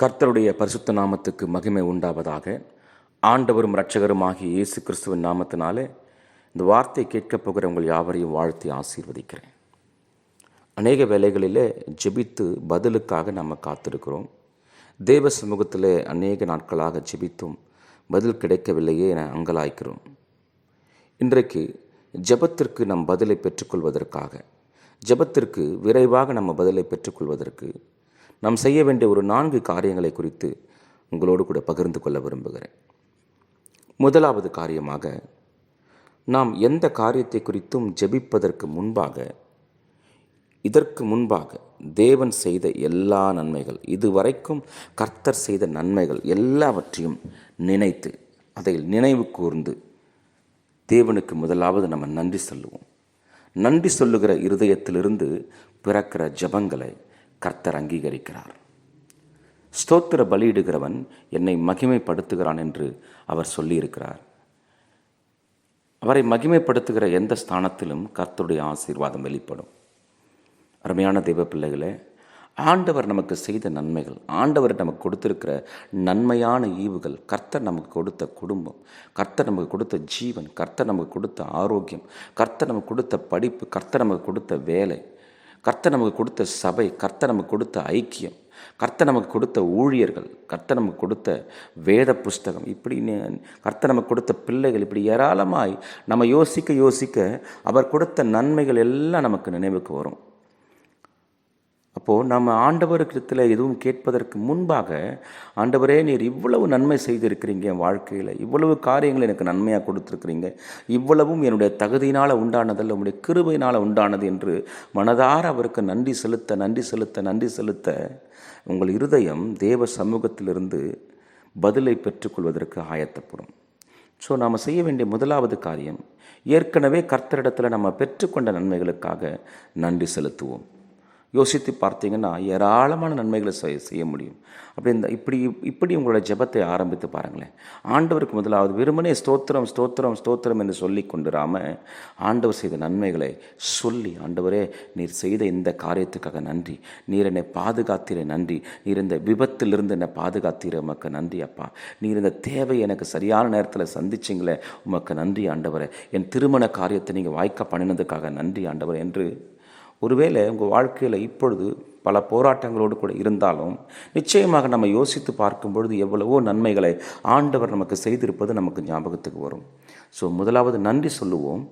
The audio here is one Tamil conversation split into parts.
கர்த்தருடைய பரிசுத்த நாமத்துக்கு மகிமை உண்டாவதாக. ஆண்டவரும் இரட்சகருமாகிய இயேசு கிறிஸ்துவின் நாமத்தினாலே இந்த வார்த்தை கேட்கப் போகிற உங்கள் யாவரையும் வாழ்த்தி ஆசீர்வதிக்கிறேன். அநேக வேலைகளிலே ஜெபித்து பதிலுக்காக நம்ம காத்திருக்கிறோம். தேவ சமூகத்திலே அநேக நாட்களாக ஜெபித்தும் பதில் கிடைக்கவில்லையே என அங்கலாய்க்கிறோம். இன்றைக்கு ஜெபத்திற்கு நம் பதிலை பெற்றுக்கொள்வதற்காக ஜெபத்திற்கு விரைவாக நம்ம பதிலை பெற்றுக்கொள்வதற்கு நாம் செய்ய வேண்டிய ஒரு நான்கு காரியங்களை குறித்து உங்களோடு கூட பகிர்ந்து கொள்ள விரும்புகிறேன். முதலாவது காரியமாக நாம் எந்த காரியத்தை குறித்தும் ஜெபிப்பதற்கு முன்பாக இதற்கு முன்பாக தேவன் செய்த எல்லா நன்மைகள் இதுவரைக்கும் கர்த்தர் செய்த நன்மைகள் எல்லாவற்றையும் நினைத்து அதை நினைவு கூர்ந்து தேவனுக்கு முதலாவது நம்ம நன்றி சொல்லுவோம். நன்றி சொல்லுகிற இருதயத்திலிருந்து பிறக்கிற ஜபங்களை கர்த்தர் அங்கீகரிக்கிறார். ஸ்தோத்திர பலியிடுகிறவன் என்னை மகிமைப்படுத்துகிறான் என்று அவர் சொல்லியிருக்கிறார். அவரை மகிமைப்படுத்துகிற எந்த ஸ்தானத்திலும் கர்த்தருடைய ஆசீர்வாதம் வெளிப்படும். அருமையான தெய்வ பிள்ளைகளே ஆண்டவர் நமக்கு செய்த நன்மைகள் ஆண்டவர் நமக்கு கொடுத்திருக்கிற நன்மையான ஈவுகள் கர்த்தர் நமக்கு கொடுத்த குடும்பம் கர்த்தர் நமக்கு கொடுத்த ஜீவன் கர்த்தர் நமக்கு கொடுத்த ஆரோக்கியம் கர்த்தர் நமக்கு கொடுத்த படிப்பு கர்த்தர் நமக்கு கொடுத்த வேலை கர்த்தர் நமக்கு கொடுத்த சபை கர்த்தர் நமக்கு கொடுத்த ஐக்கியம் கர்த்தர் நமக்கு கொடுத்த ஊழியர்கள் கர்த்தர் நமக்கு கொடுத்த வேத புஸ்தகம். இப்படி கர்த்தர் நமக்கு கொடுத்த பிள்ளைகள் இப்படி ஏராளமாய் நம்ம யோசிக்க யோசிக்க அவர் கொடுத்த நன்மைகள் எல்லாம் நமக்கு நினைவுக்கு வரும். அப்போது நம்ம ஆண்டவருக்கிடத்தில் எதுவும் கேட்பதற்கு முன்பாக ஆண்டவரே நீர் இவ்வளவு நன்மை செய்திருக்கிறீங்க என் வாழ்க்கையில். இவ்வளவு காரியங்கள் எனக்கு நன்மையாக கொடுத்துருக்கிறீங்க. இவ்வளவும் என்னுடைய தகுதியினால் உண்டானதல்ல உங்களுடைய கிருபையினால் உண்டானது என்று மனதார அவருக்கு நன்றி செலுத்த நன்றி செலுத்த நன்றி செலுத்த உங்கள் இருதயம் தேவ சமூகத்திலிருந்து பதிலை பெற்றுக்கொள்வதற்கு ஆயத்தப்படும். ஸோ நாம் செய்ய வேண்டிய முதலாவது காரியம் ஏற்கனவே கர்த்தரிடத்தில் நம்ம பெற்றுக்கொண்ட நன்மைகளுக்காக நன்றி செலுத்துவோம். யோசித்து பார்த்தீங்கன்னா ஏராளமான நன்மைகளை செய்ய செய்ய முடியும். அப்படி இந்த இப்படி இப்படி உங்களோட ஜெபத்தை ஆரம்பித்து பாருங்களேன். ஆண்டவருக்கு முதலாவது வெறுமனே ஸ்தோத்திரம் ஸ்தோத்திரம் ஸ்தோத்திரம் என்று சொல்லி கொண்டுராம ஆண்டவர் செய்த நன்மைகளை சொல்லி ஆண்டவரே நீர் செய்த இந்த காரியத்துக்காக நன்றி. நீர் என்னை பாதுகாத்திர நன்றி. நீர் இந்த விபத்திலிருந்து என்னை பாதுகாத்திர உமக்கு நன்றி அப்பா. நீர் இந்த தேவை எனக்கு சரியான நேரத்தில் சந்திச்சிங்களே உமக்கு நன்றி ஆண்டவரை. என் திருமண காரியத்தை நீங்கள் வாய்க்க பண்ணினதுக்காக நன்றி ஆண்டவர் என்று ஒருவேளை உங்கள் வாழ்க்கையில் இப்பொழுது பல போராட்டங்களோடு கூட இருந்தாலும் நிச்சயமாக நம்ம யோசித்து பார்க்கும் பொழுது எவ்வளவோ நன்மைகளை ஆண்டவர் நமக்கு செய்திருப்பது நமக்கு ஞாபகத்துக்கு வரும். ஸோ முதலாவது நன்றி சொல்லுவோம்.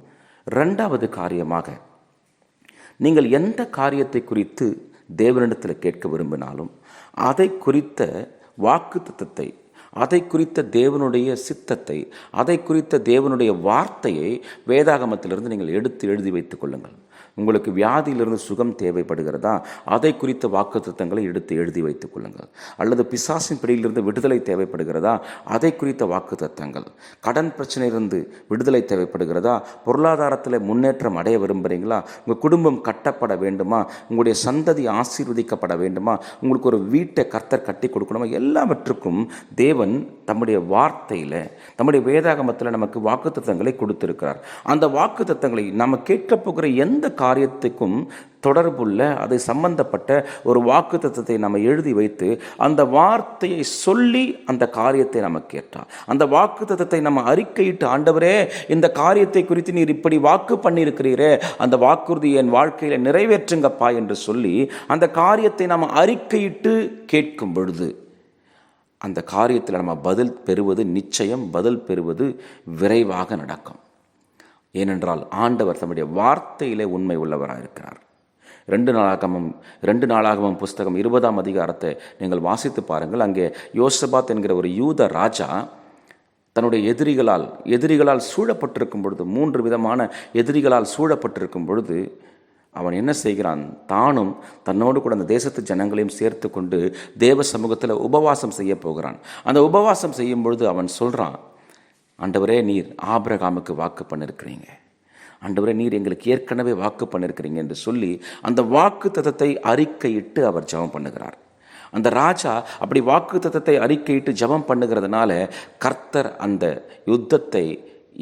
ரெண்டாவது காரியமாக நீங்கள் எந்த காரியத்தை குறித்து தேவனிடத்தில் கேட்க விரும்பினாலும் அதை குறித்த வாக்கு தத்தத்தை அதை குறித்த தேவனுடைய சித்தத்தை அதை குறித்த தேவனுடைய வார்த்தையை வேதாகமத்திலிருந்து நீங்கள் எடுத்து எழுதி வைத்துக் கொள்ளுங்கள். உங்களுக்கு வியாதியிலிருந்து சுகம் தேவைப்படுகிறதா? அதை குறித்த வாக்குத்தத்தங்களை எடுத்து எழுதி வைத்துக் கொள்ளுங்கள். அல்லது பிசாசின் பிடியிலிருந்து விடுதலை தேவைப்படுகிறதா? அதை குறித்த வாக்குத்தத்தங்கள். கடன் பிரச்சனையிலிருந்து விடுதலை தேவைப்படுகிறதா? பொருளாதாரத்தில் முன்னேற்றம் அடைய விரும்புகிறீங்களா உங்கள் குடும்பம் கட்டப்பட வேண்டுமா? உங்களுடைய சந்ததி ஆசீர்வதிக்கப்பட வேண்டுமா? உங்களுக்கு ஒரு வீட்டை கர்த்தர் கட்டி கொடுக்கணுமா? எல்லாவற்றுக்கும் தேவன் தம்முடைய வார்த்தையில் தம்முடைய வேதாகமத்தில் நமக்கு வாக்குத்தத்தங்களை கொடுத்திருக்கிறார். அந்த வாக்குத்தத்தங்களை நம்ம கேட்க போகிற எந்த காரியத்துக்கும் தொடர்புள்ள அது சம்பந்தப்பட்ட ஒரு வாக்கு தத்துவத்தை நம்ம எழுதி வைத்து அந்த வார்த்தையை சொல்லி அந்த காரியத்தை நம்ம கேட்டால். அந்த வாக்கு தத்துவத்தை நம்ம அறிக்கையிட்டு ஆண்டவரே இந்த காரியத்தை குறித்து நீர் இப்படி வாக்கு பண்ணியிருக்கிறீரே அந்த வாக்குறுதி என் வாழ்க்கையில் நிறைவேற்றுங்கப்பா என்று சொல்லி அந்த காரியத்தை நம்ம அறிக்கையிட்டு கேட்கும் பொழுது அந்த காரியத்தில் நம்ம பதில் பெறுவது நிச்சயம் பதில் பெறுவது விரைவாக நடக்கும். ஏனென்றால் ஆண்டவர் தம்முடைய வார்த்தையிலே உண்மை உள்ளவராக இருக்கிறார். ரெண்டு நாளாகமும் ரெண்டு நாளாகமம் புஸ்தகம் இருபதாம் அதிகாரத்தை நீங்கள் வாசித்து பாருங்கள். அங்கே யோசபாத் என்கிற ஒரு யூத ராஜா தன்னுடைய எதிரிகளால் எதிரிகளால் சூழப்பட்டிருக்கும் பொழுது மூன்று விதமான எதிரிகளால் சூழப்பட்டிருக்கும் பொழுது அவன் என்ன செய்கிறான்? தானும் தன்னோடு கூட அந்த தேசத்து ஜனங்களையும் சேர்த்து கொண்டு தேவ சமூகத்தில் உபவாசம் செய்ய போகிறான். அந்த உபவாசம் செய்யும் பொழுது அவன் சொல்கிறான் ஆண்டவரே நீர் ஆபிரகாமுக்கு வாக்கு பண்ணிருக்கிறீங்க. ஆண்டவரே நீர் எங்களுக்கு ஏற்கனவே வாக்கு பண்ணிருக்கிறீங்க என்று சொல்லி அந்த வாக்கு தத்தத்தை அறிக்கையிட்டு அவர் ஜெபம் பண்ணுகிறார். அந்த ராஜா அப்படி வாக்கு தத்தத்தை அறிக்கையிட்டு ஜெபம் பண்ணுகிறதுனால கர்த்தர் அந்த யுத்தத்தை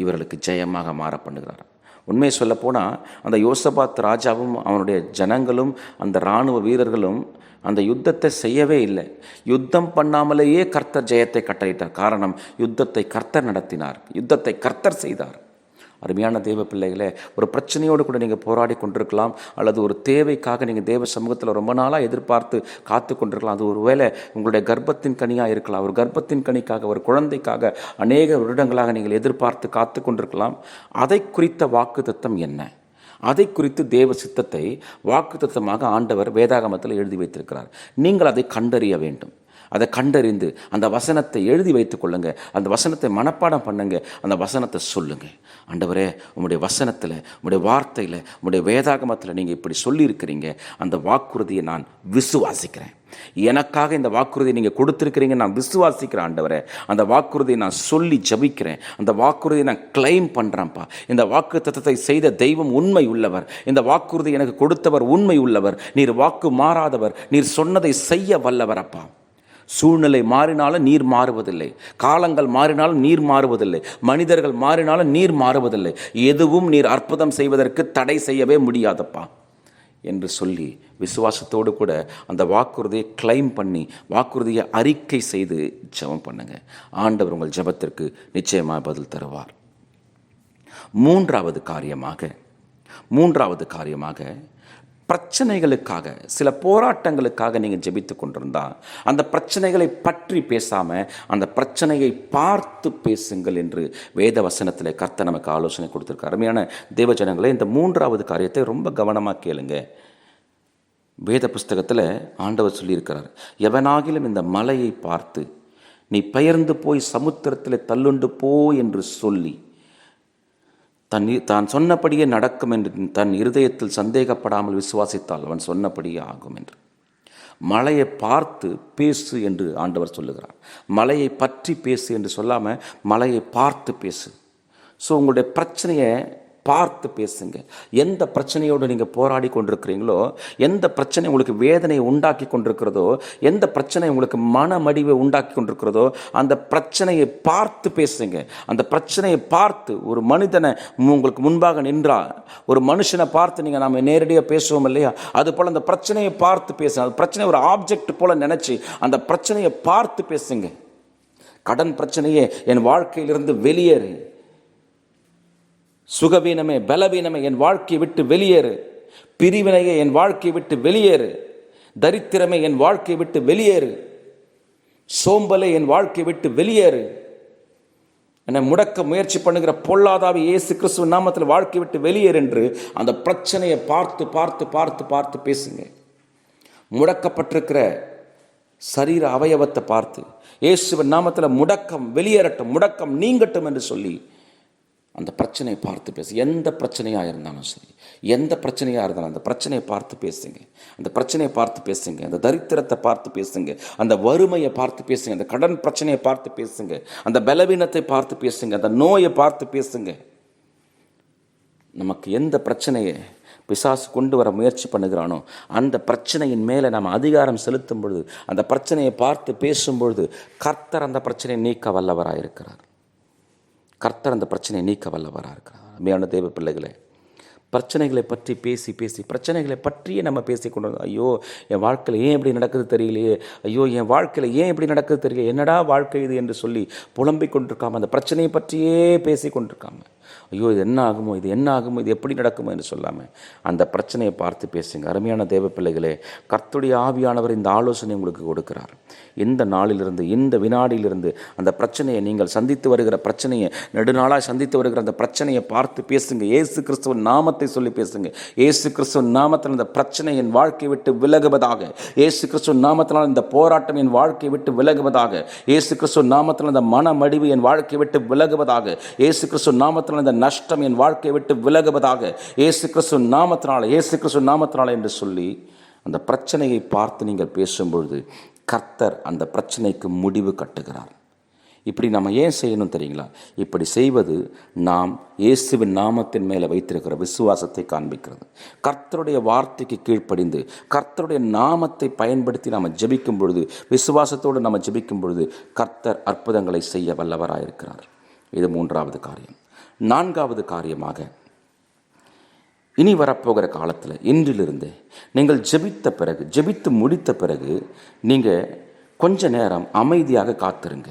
இவர்களுக்கு ஜெயமாக மாற பண்ணுகிறார். உண்மையை சொல்லப்போனால் அந்த யோசபாத் ராஜாவும் அவனுடைய ஜனங்களும் அந்த இராணுவ வீரர்களும் அந்த யுத்தத்தை செய்யவே இல்லை. யுத்தம் பண்ணாமலேயே கர்த்தர் ஜெயத்தை கட்டளையிட்டார். காரணம் யுத்தத்தை கர்த்தர் நடத்தினார். யுத்தத்தை கர்த்தர் செய்தார். அருமையான தேவ பிள்ளைகளே ஒரு பிரச்சனையோடு கூட நீங்கள் போராடி கொண்டிருக்கலாம் அல்லது ஒரு தேவைக்காக நீங்கள் தேவ சமூகத்தில் ரொம்ப நாளாக எதிர்பார்த்து காத்து கொண்டிருக்கலாம். அது ஒரு வேளை உங்களுடைய கர்ப்பத்தின் கனியாக இருக்கலாம். ஒரு கர்ப்பத்தின் கனிக்காக ஒரு குழந்தைக்காக அநேக வருடங்களாக நீங்கள் எதிர்பார்த்து காத்து கொண்டிருக்கலாம். அதை குறித்த வாக்கு என்ன? அதை குறித்து தேவ சித்தத்தை வாக்குத்தத்தமாக ஆண்டவர் வேதாகமத்தில் எழுதி வைத்திருக்கிறார். நீங்கள் அதை கண்டறிய வேண்டும். அதை கண்டறிந்து அந்த வசனத்தை எழுதி வைத்து கொள்ளுங்க. அந்த வசனத்தை மனப்பாடம் பண்ணுங்க. அந்த வசனத்தை சொல்லுங்க. ஆண்டவரே உங்களுடைய வசனத்தில் உங்களுடைய வார்த்தையில் உங்களுடைய வேதாகமத்தில் நீங்கள் இப்படி சொல்லியிருக்கிறீங்க. அந்த வாக்குறுதியை நான் விசுவாசிக்கிறேன். எனக்காக இந்த வாக்குறுதியை நீங்கள் கொடுத்துருக்கிறீங்க நான் விசுவாசிக்கிறேன் ஆண்டவரே அந்த வாக்குறுதியை நான் சொல்லி ஜபிக்கிறேன். அந்த வாக்குறுதியை நான் கிளைம் பண்ணுறேன்ப்பா இந்த வாக்கு தத்தத்தை செய்த தெய்வம் உண்மை உள்ளவர். இந்த வாக்குறுதி எனக்கு கொடுத்தவர் உண்மை உள்ளவர். நீர் வாக்கு மாறாதவர். நீர் சொன்னதை செய்ய வல்லவர் அப்பா சூழ்நிலை மாறினாலும் நீர் மாறுவதில்லை. காலங்கள் மாறினாலும் நீர் மாறுவதில்லை. மனிதர்கள் மாறினாலும் நீர் மாறுவதில்லை. எதுவும் நீர் அற்புதம் செய்வதற்கு தடை செய்யவே முடியாதப்பா. என்று சொல்லி விசுவாசத்தோடு கூட அந்த வாக்குறுதியை கிளைம் பண்ணி வாக்குறுதியை அறிக்கை செய்து ஜெபம் பண்ணுங்க. ஆண்டவர் உங்கள் ஜெபத்திற்கு நிச்சயமாக பதில் தருவார். மூன்றாவது காரியமாக மூன்றாவது காரியமாக பிரச்சனைகளுக்காக சில போராட்டங்களுக்காக நீங்கள் ஜெபித்து கொண்டிருந்தால் அந்த பிரச்சனைகளை பற்றி பேசாமல் அந்த பிரச்சனையை பார்த்து பேசுங்கள் என்று வேத வசனத்தில் கர்த்த நமக்கு ஆலோசனை கொடுத்துருக்காரு. அருமையான தேவஜனங்களே இந்த மூன்றாவது காரியத்தை ரொம்ப கவனமாக கேளுங்கள் வேத புஸ்தகத்தில் ஆண்டவர் சொல்லியிருக்கிறார் எவனாகிலும் இந்த மலையை பார்த்து நீ பெயர்ந்து போய் சமுத்திரத்தில் தள்ளுண்டு போ என்று சொல்லி தன் தான் சொன்னபடியே நடக்கும் என்று தன் இருதயத்தில் சந்தேகப்படாமல் விசுவாசித்தால் அவன் சொன்னபடியே ஆகும் என்று. மலையை பார்த்து பேசு என்று ஆண்டவர் சொல்லுகிறார். மலையை பற்றி பேசு என்று சொல்லாமல் மலையை பார்த்து பேசு. ஸோ உங்களுடைய பிரச்சனையை பார்த்து பேசுங்க. எந்த பிரச்சனையோடு நீங்கள் போராடி கொண்டிருக்கிறீங்களோ எந்த பிரச்சனை உங்களுக்கு வேதனையை உண்டாக்கி கொண்டிருக்கிறதோ எந்த பிரச்சனை உங்களுக்கு மனமடிவை உண்டாக்கி கொண்டிருக்கிறதோ அந்த பிரச்சனையை பார்த்து பேசுங்க. அந்த பிரச்சனையை பார்த்து ஒரு மனிதனை உங்களுக்கு முன்பாக நின்றா ஒரு மனுஷனை பார்த்து நீங்கள் நம்ம நேரடியாக பேசுவோம் இல்லையா? அது போல் அந்த பிரச்சனையை பார்த்து பேசுங்க. அந்த பிரச்சனை ஒரு ஆப்ஜெக்ட் போல் நினச்சி அந்த பிரச்சனையை பார்த்து பேசுங்க. கடன் பிரச்சனையே என் வாழ்க்கையிலிருந்து வெளியேறு. சுகவீனமே பலவீனமே என் வாழ்க்கையை விட்டு வெளியேறு. பிரிவினையே என் வாழ்க்கையை விட்டு வெளியேறு. தரித்திரமே என் வாழ்க்கையை விட்டு வெளியேறு. சோம்பலை என் வாழ்க்கையை விட்டு வெளியேறு. என்னை முடக்க முயற்சி பண்ணுகிற பொல்லாதாவி இயேசு கிறிஸ்துவ நாமத்தில் வாழ்க்கை விட்டு வெளியேறு என்று அந்த பிரச்சனையை பார்த்து பார்த்து பார்த்து பார்த்து பேசுங்க. முடக்கப்பட்டிருக்கிற சரீர அவயவத்தை பார்த்து இயேசுவின் நாமத்தில் முடக்கம் வெளியேறட்டும் முடக்கம் நீங்கட்டும் என்று சொல்லி அந்த பிரச்சனையை பார்த்து பேசு. எந்த பிரச்சனையாக இருந்தாலும் சரி. எந்த பிரச்சனையாக இருந்தாலும் அந்த பிரச்சனையை பார்த்து பேசுங்க. அந்த பிரச்சனையை பார்த்து பேசுங்க. அந்த தரித்திரத்தை பார்த்து பேசுங்க. அந்த வறுமையை பார்த்து பேசுங்க. அந்த கடன் பிரச்சனையை பார்த்து பேசுங்க. அந்த பலவீனத்தை பார்த்து பேசுங்க. அந்த நோயை பார்த்து பேசுங்க. நமக்கு எந்த பிரச்சனையை பிசாசு கொண்டு வர முயற்சி பண்ணுகிறானோ அந்த பிரச்சனையின் மேலே நம்ம அதிகாரம் செலுத்தும் பொழுது அந்த பிரச்சனையை பார்த்து பேசும் பொழுது கர்த்தர் அந்த பிரச்சனையை நீக்க வல்லவராக இருக்கிறார் கர்த்தர் அந்த பிரச்சனையை நீக்க வல்லவராக இருக்கிறார். அருமையான தேவ பிள்ளைகளே பிரச்சனைகளை பற்றி பேசி பேசி பிரச்சனைகளை பற்றியே நம்ம பேசி கொண்டு வந்தோம். ஐயோ என் வாழ்க்கையில் ஏன் இப்படி நடக்குது தெரியலையே. ஐயோ என் வாழ்க்கையில் ஏன் இப்படி நடக்குது தெரியல என்னடா வாழ்க்கை இது என்று சொல்லி புலம்பிக் கொண்டிருக்காமல் அந்த பிரச்சனையை பற்றியே பேசி கொண்டிருக்காம ஐயோ இது என்ன ஆகுமோ இது என்ன ஆகுமோ இது எப்படி நடக்குமோ என்று சொல்லாமல் அந்த பிரச்சனையை பார்த்து பேசுங்க. அருமையான தேவ பிள்ளைகளே கர்த்துடைய ஆவியானவர் இந்த ஆலோசனை உங்களுக்கு கொடுக்கிறார். இந்த நாளிலிருந்து இந்த வினாடியிலிருந்து அந்த பிரச்சனையை நீங்கள் சந்தித்து வருகிற பிரச்சனையை நெடுநாளாக சந்தித்து வருகிற அந்த பிரச்சனையை பார்த்து பேசுங்க. ஏசு கிறிஸ்துவன் நாமத்தை சொல்லி பேசுங்க. ஏசு கிறிஸ்துவன் நாமத்தில் அந்த பிரச்சனை என் வாழ்க்கை விட்டு விலகுவதாக ஏசு கிறிஸ்துவன் நாமத்தினால் இந்த போராட்டம் என் வாழ்க்கை விட்டு விலகுவதாக ஏசு கிறிஸ்துவின் நாமத்தில் இந்த மனமடிவு என் வாழ்க்கை விட்டு விலகுவதாக ஏசு கிறிஸ்துவின் நாமத்தில் இந்த நஷ்டம் என் வாழ்க்கையை விட்டு விலகுவதாக இயேசு கிறிஸ்து நாமத்தினால் ஏசு கிறிஸ்து நாமத்தினால என்று சொல்லி அந்த பிரச்சனையை பார்த்து நீங்கள் பேசும்பொழுது கர்த்தர் அந்த பிரச்சனைக்கு முடிவு கட்டுகிறார். இப்படி நம்ம ஏன் செய்யணும் தெரியுங்களா? இப்படி செய்வது நாம் இயேசுவின் நாமத்தின் மேலே வைத்திருக்கிற விசுவாசத்தை காண்பிக்கிறது. கர்த்தருடைய வார்த்தைக்கு கீழ்ப்படிந்து கர்த்தருடைய நாமத்தை பயன்படுத்தி நாம் ஜெபிக்கும் பொழுது விசுவாசத்தோடு நம்ம ஜெபிக்கும் பொழுது கர்த்தர் அற்புதங்களை செய்ய வல்லவராயிருக்கிறார். இது மூன்றாவது காரியம். நான்காவது காரியமாக. இனி வரப்போகிற காலத்தில் இன்றிலிருந்து நீங்கள் ஜெபித்த பிறகு ஜெபித்து முடித்த பிறகு நீங்கள் கொஞ்ச நேரம் அமைதியாக காத்திருங்க.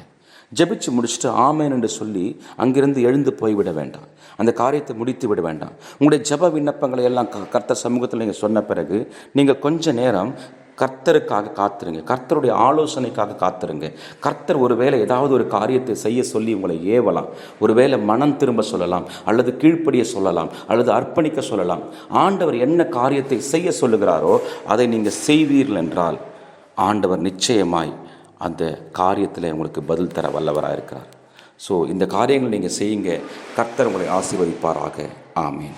ஜெபிச்சு முடிச்சுட்டு ஆமேன் என்று சொல்லி அங்கிருந்து எழுந்து போய்விட வேண்டாம். அந்த காரியத்தை முடித்து விட வேண்டாம். உங்களுடைய ஜெப விண்ணப்பங்களை எல்லாம் க- கர்த்த சமூகத்தில் நீங்கள் சொன்ன பிறகு நீங்கள் கொஞ்ச நேரம் கர்த்தருக்காக காத்துருங்க. கர்த்தருடைய ஆலோசனைக்காக காத்துருங்க. கர்த்தர் ஒருவேளை ஏதாவது ஒரு காரியத்தை செய்ய சொல்லி உங்களை ஏவலாம். ஒருவேளை மனம் திரும்ப சொல்லலாம் அல்லது கீழ்ப்படிய சொல்லலாம் அல்லது அர்ப்பணிக்க சொல்லலாம். ஆண்டவர் என்ன காரியத்தை செய்ய சொல்லுகிறாரோ அதை நீங்கள் செய்வீர்கள் என்றால் ஆண்டவர் நிச்சயமாய் அந்த காரியத்தில் உங்களுக்கு பதில் தர வல்லவராக இருக்கிறார். ஸோ இந்த காரியங்களை நீங்கள் செய்யுங்க. கர்த்தர் உங்களை ஆசீர்வதிப்பாராக. ஆமீன்.